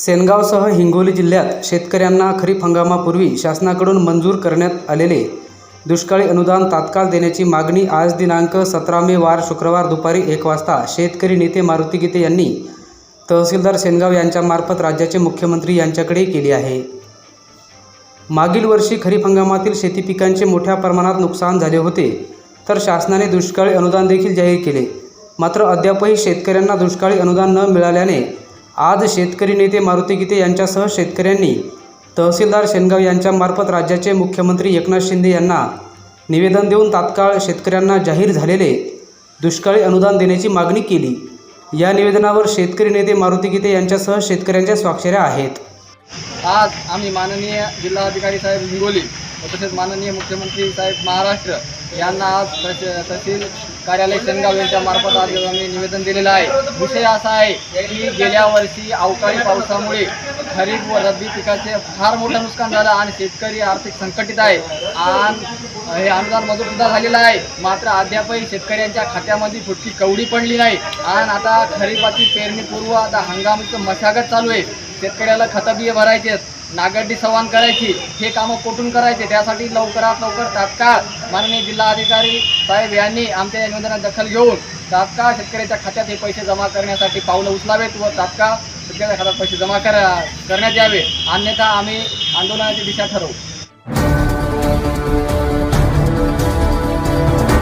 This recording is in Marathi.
सेनगावसह हिंगोली जिल्ह्यात शेतकऱ्यांना खरीप हंगामापूर्वी शासनाकडून मंजूर करण्यात आलेले दुष्काळी अनुदान तात्काळ देण्याची मागणी आज दिनांक सतरा मे वार शुक्रवार दुपारी एक वाजता शेतकरी नेते मारुती गीते यांनी तहसीलदार सेनगाव यांच्यामार्फत राज्याचे मुख्यमंत्री यांच्याकडे केली आहे. मागील वर्षी खरीप हंगामातील शेती पिकांचे मोठ्या प्रमाणात नुकसान झाले होते तर शासनाने दुष्काळी अनुदान देखील जाहीर केले. मात्र अद्यापही शेतकऱ्यांना दुष्काळी अनुदान न मिळाल्याने आज शेतकरी नेते मारुती गीते यांच्यासह शेतकऱ्यांनी तहसीलदार शेनगाव यांच्यामार्फत राज्याचे मुख्यमंत्री एकनाथ शिंदे यांना निवेदन देऊन तात्काळ शेतकऱ्यांना जाहीर झालेले दुष्काळी अनुदान देण्याची मागणी केली. या निवेदनावर शेतकरी नेते मारुती गीते यांच्यासह शेतकऱ्यांच्या स्वाक्षऱ्या आहेत. आज आम्ही माननीय जिल्हाधिकारी साहेब हिंगोली तसेच माननीय मुख्यमंत्री साहेब महाराष्ट्र यांना आज तस तहसील कार्यालय सेनगाव यांच्या मार्फत आज आम्ही निवेदन दिलेलं आहे. विषय असा आहे की गेल्या वर्षी अवकाळी पावसामुळे खरीप व रब्बी पिकाचे फार मोठं नुकसान झालं आणि शेतकरी आर्थिक संकटित आहे. आणि हे अनुदान मंजूर सुद्धा झालेलं आहे. मात्र अद्यापही शेतकऱ्यांच्या खात्यामध्ये फुटकी कवडी पडली नाही. आणि आता खरीपाची पेरणीपूर्व आता हंगामाचं मशागत चालू आहे. शेतकऱ्याला खतबिये भरायचे आहेत, नागड्डी सवान करायची हे कामं कुठून करायचे? त्यासाठी लवकरात लवकर तात्काळ माननीय जिल्हाधिकारी साहेब यांनी आमच्या या निवेदनात दखल घेऊन तात्काळ शेतकऱ्याच्या खात्यात हे पैसे जमा करण्यासाठी पावलं उचलावेत व तात्काळ शेतकऱ्याच्या खात्यात पैसे जमा करा करण्यात यावे. अन्यथा आम्ही आंदोलनाची दिशा ठरवू.